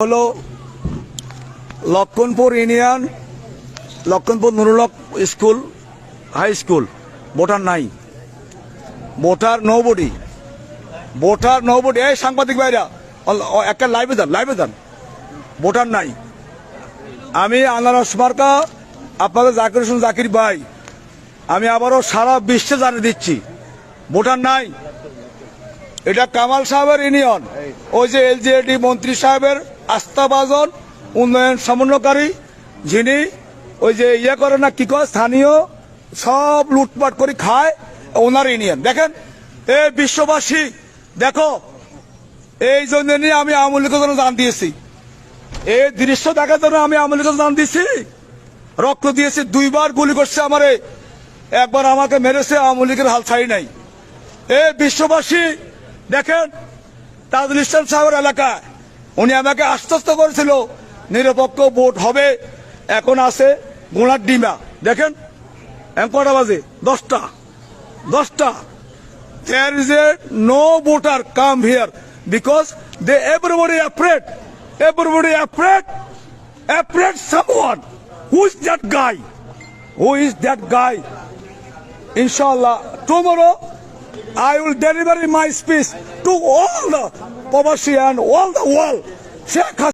হলো লক্ষণপুর ইউনিয়ন লক্ষণপুর নুরুলক school high school voter নাই। Voter nobody. ভোটার নৌবডি এই সাংবাদিক ও, একটা লাইভে যান লাইভে যান। ভোটার নাই। আমি আনারস মার্কা আপনাদের জাকির হোসেন জাকির ভাই আমি আবারও সারা বিশ্বে জানিয়ে দিচ্ছি ভোটার নাই। এটা কামাল সাহেবের ইউনিয়ন ওই যে এলজিএডি মন্ত্রী সাহেবের আস্থাভাজন, উন্নয়ন সমন্বয়কারী, যিনি ওই যে ইয়ে করে না, কি কয়, স্থানীয়, সব লুটপাট করে খায়, ওনার ইউনিয়ন। দেখেন, এ বিশ্ববাসী, দেখো, এই জন্য নিয়ে আমি আওয়ামী লীগের জন্য দান দিয়েছি। এই দৃশ্য দেখার জন্য আমি আওয়ামী লীগের দান দিয়েছি। রক্ত দিয়েছি, দুইবার গুলি করছে আমারে। একবার আমাকে মেরেছে, আওয়ামী লীগের হাল ছাড়ি নাই। এ বিশ্ববাসী, দেখেন তাজুল ইসলাম সাহেবের এলাকায় উনি আমাকে আশ্বস্ত করেছিল, নিরপেক্ষ ভোট হবে। এখন আছে গোলার ডিমা। দেখেন কটা বাজে? দশটা। দশটা। There is a no voter come here because they everybody afraid everybody afraid afraid someone who is that guy who is that guy ইনশাল্লাহ tomorrow I will deliver my speech to all the Pobasi and all the world.